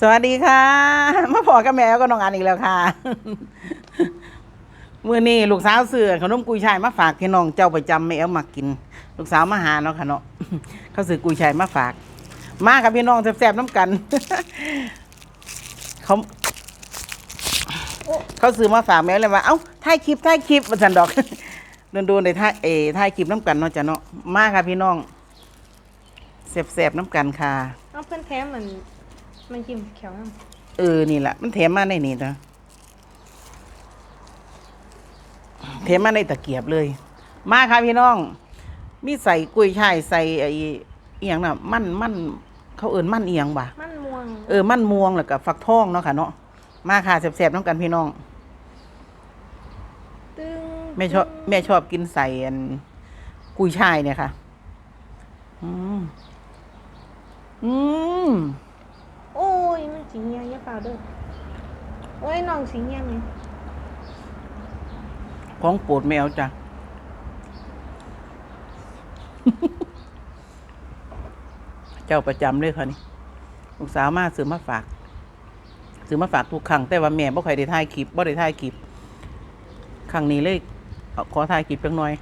สวัสดีค่ะมาพอกับแม่ก็น้องอันอีกแล้วค่ะมื่อนี้ลูกสาวเสือขนมกุยช่ายมาฝากพี่น้องเจ้าประจำแม่เอามากิน ลูกสาวมาหาเนาะค่ะเนาะเขาซื้อกุยช่ายมาฝาก มากับพี่น้องแซ่บๆน้ำกันเขาเขาซื้อมาฝากแม่เลยว่าเอ้าถ่ายคลิปถ่ายคลิปมาสันดอกโดนๆในถ่ายเอถ่ายคลิปน้ำกันเนาะจ้ะเนาะมาค่ะพี่น้องแซ่บๆน้ำกันค่ะเอาเพื่อนแท้มัน มันกินแขวน้เออ นี่แหละ มันเทมาในนี่นะเทมาในตะเกียบเลย มาค่ะพี่น้อง มีใส่กุ้ยช่ายใส่ไอ้เอียงน่ะ มันมันเขาเอินมันเอียงบ่ะำมันม่วง เออ มันม่วงแล้วก็ฟักทองเนาะค่ะเนาะ มาค่ะแซ่บๆน้องกันพี่น้อง ตึงแม่ชอบแม่ชอบกินใส่อันกุยช่ายเนี่ยค่ะ อืม อืม โอ้ย มันสีเงี้ยยาเปล่าเด้อโอ้ยน้องสีเงี้ยไงของโปรดแมวจ้ะ เจ้าประจำเลยค่ะนี่ลูกสาวมาซื้อมาฝากซื้อมาฝากทุกครั้งแต่ว่าแม่บ่ค่อยได้ถ่ายคลิปบ่ได้ถ่ายคลิปครั้งนี้เลยเอขอถ่ายคลิปจังหน่อย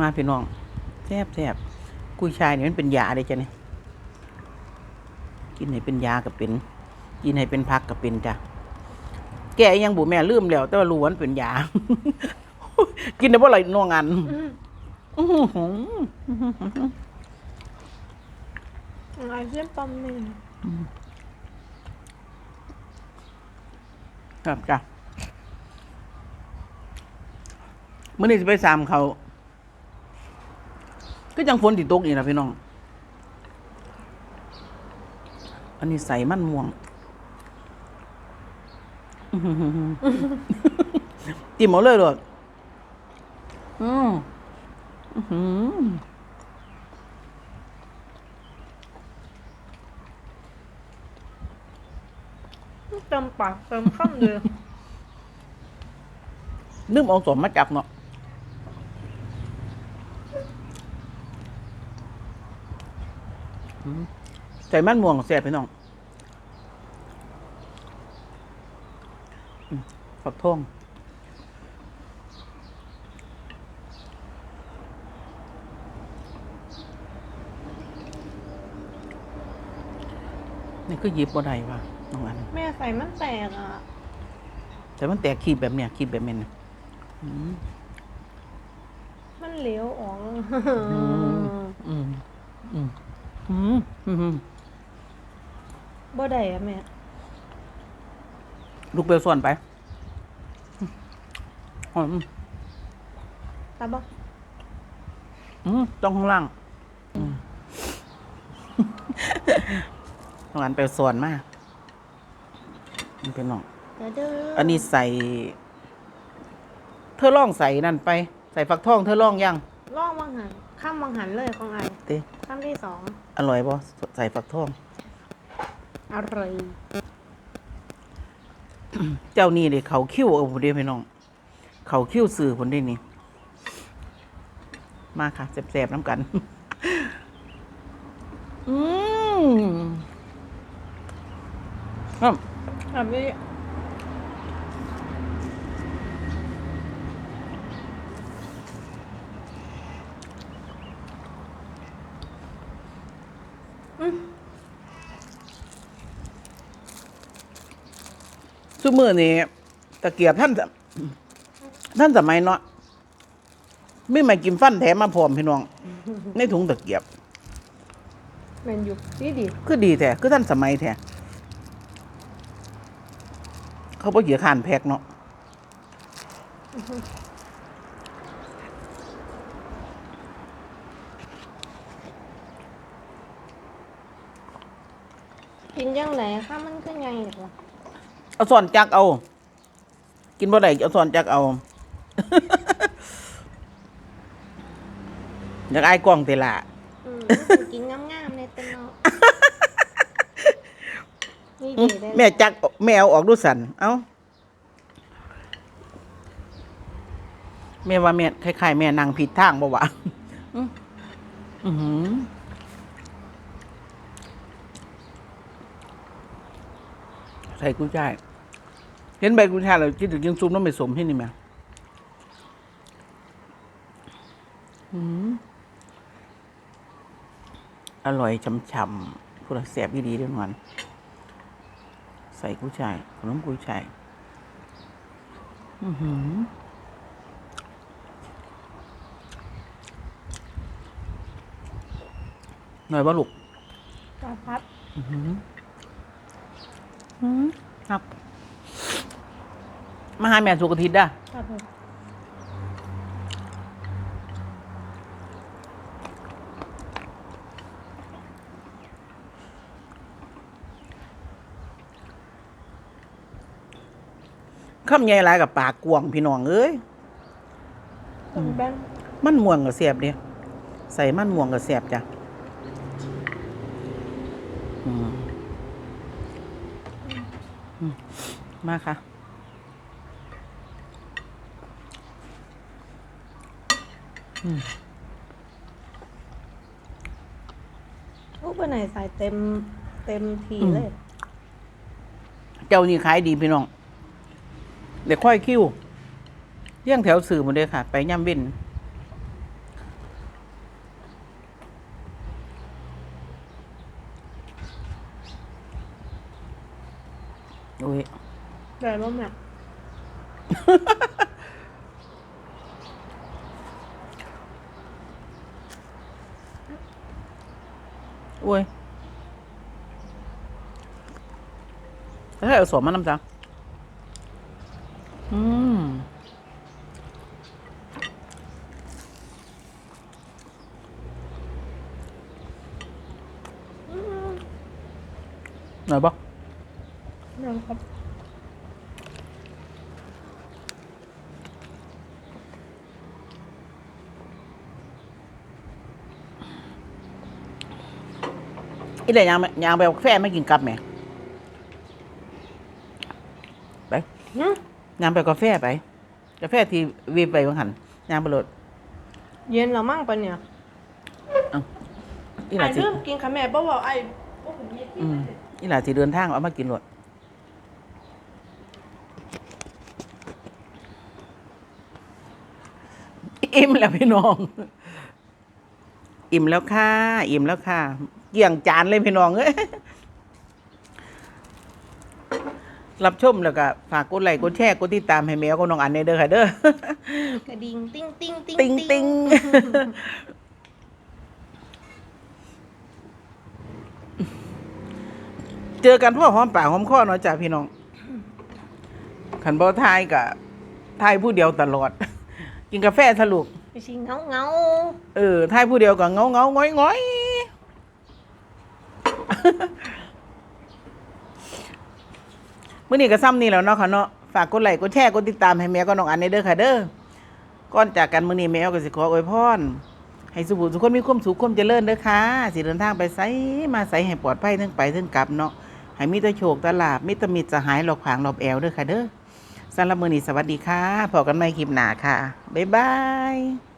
มาพี่น้องแซ่บแซ่บกุยชายนี่มันเป็นยาเลยจ้ะนี่ย กินให้เป็นยากับเป็น กินให้เป็นพักกับเป็นจ้ะแกยังบุแม่ลืมแล้ว แต่ว่ารู้ว่ามันเป็นยา กินได้บ่ไหลนองอันอืมอื้อหืออะไรเพื่อนปั๊มหนึ่งครับจ้ะเมื่อนี้จะไปสามเขาก็ยังฝนติดตกอีกนะพี่น้อง อันนี้ใส่มันม่วงอื้อหือหือหือจิ้มเอาเลยเลยอืมอื้อหือเติมปากเติมข้ามเลยนึกเอาสมมาจับเนาะอืมใส่มันม่วงแซ่บพี่น้องอืมฝักทองนี่คือหยิบบ่ได้ว่ะน้องอันแม่ใส่มันแตกอะ แต่มันแตกขีบแบบเนี้ยขีบแบบเนี้ยอืมมันเหลวออกอืมอืมอืมอืมอืม บ่ได้อะแม่ ลูกเบลส่วนไปอืมตาบ่อืมต้องข้างล่างอืมน้องอันเปลส่วนมากมันเป็นน้อง เด้อเด้ออันนี้ใส่ เธอล่องใส่นั่นไป ใส่ฟักทองเธอล่องยังล่องวังหันข้ามวังหันเลยของไอเต้ข้ามที่สองอร่อยป่ะใส่ฟักทอง อร่อย เจ้านี่เด็เขาคิ้วเอาผมเดียวพี่น้อง เขาคิ้วสื่อผมได้นี่ มาค่ะแสบๆน้ำกัน อืมครับแบบนี้ ซุมือนี่ตะเกียบท่านสท่านสมัยเนาะไม่มากินฟันแถมมาพร้อมพี่น้อง ในถุงตะเกียบแมนอยู่ดีดีคือดีแท้คือท่านสมัยแท้เขาบ่เหยียขานแพกเนาะกินยังไงข้ามันก็ไงอีกวะ เอาสอนจักเอา กินบ่ได้เอาสอนจักเอาอยากอายกล้องเตล่ะอืมมันสิกินงามๆในเต็นเนาะนี่ดีได้แม่จักแม่เอาออกดูสันเอาแม่ว่าแม่คล้ายๆแม่นั่งผิดทางบ่วะอื้อหือใส่กุ้ยช่าย เห็นใบกุ้ยช่ายเราคิดถึงยังซุปน้ำไม่สมที่นี่ไหมอืมอร่อยช่ำๆพูดแสบดีๆด้วยมันใส่กุ้ยช่ายขนมกุ้ยช่ายอือหือหน่อยบ่ลูกปลาพัดอือหืออืมครับ มาหาแม่สุกอาทิตย์ได้ครับผมคำใหญ่หลายกับปากกวางพี่น้องเอ้ย ต้องแบงมันม่วงกับเสียบเดียใส่มันม่วงกับเสียบจ้ะอืมอืมมาค่ะ โอ้ไปไหนใส่เต็มเต็มทีอืมเลย เจ้านี่ขายดีพี่น้อง เดี๋ยวค่อยคิ้วเลี้ยงแถวสื่อหมดเลยค่ะ ไปย่ำเว้นโอ้ยแต่ว่าแม่ โอ้ยแล้วให้เอาสวมมาน้ำจังอืมหน่อยบ่นั่ครับ อีเดี๋ยวยางไปยางไปเอากาแฟไม่กินกลับแหม่ไปหึยางไปเอากาแฟไป กาแฟที่วีบไปวังหันยางไปโหลดเย็นแล้วมั่งปะเนี่ยอีหไอ้ลาสิเริ่มกินค่ะแม่บ่บอกไอ้โอ้โหเย็นที่อืมอีหลาสิเดินทางเอามากินโหลดอิ่มแล้วพี่น้อง อิ่มแล้วค่ะ อิ่มแล้วค่ะ เกี่ยงจานเลยพี่น้องเอ้ยรับชมแล้วก็ฝากกดไลค์กดแชร์กดติดตามให้แมวกับน้องอันในเด้อค่ะเด้อกระดิ่งติ้งติ้งติ้งติงติงเจอกันพ่อหอมปากหอมคอเนาะจ้ะพี่น้องขันบ่ทายกะทายผู้เดียวตลอด กินกาแฟสลุกไปชิงเงาเงาเออทายผู้เดียวก็เงาเงาง้อยง้อย มื้อนี้ก็ซ้ำนี่แล้วเนาะค่ะเนาะฝากกดไลค์กดแชร์กดติดตามให้แม่ก็น้องอันในเด้อค่ะเด้อก่อนจากกันมื้อนี้แม่ก็สิขออวยพรให้สุบุทุกคนมีความสุขความเจริญเด้อค่ะสิเดินทางไปไสมาไสให้ปลอดภัยทั้งไปทั้งกลับเนาะให้มีแต่โชคตลาภมีแต่มิตรสหายหลอกขวางหลอบแอวเด้อค่ะเด้อสำหรับมื้อนี้สวัสดีค่ะพบกันใหม่คลิปหน้าค่ะบ๊ายบาย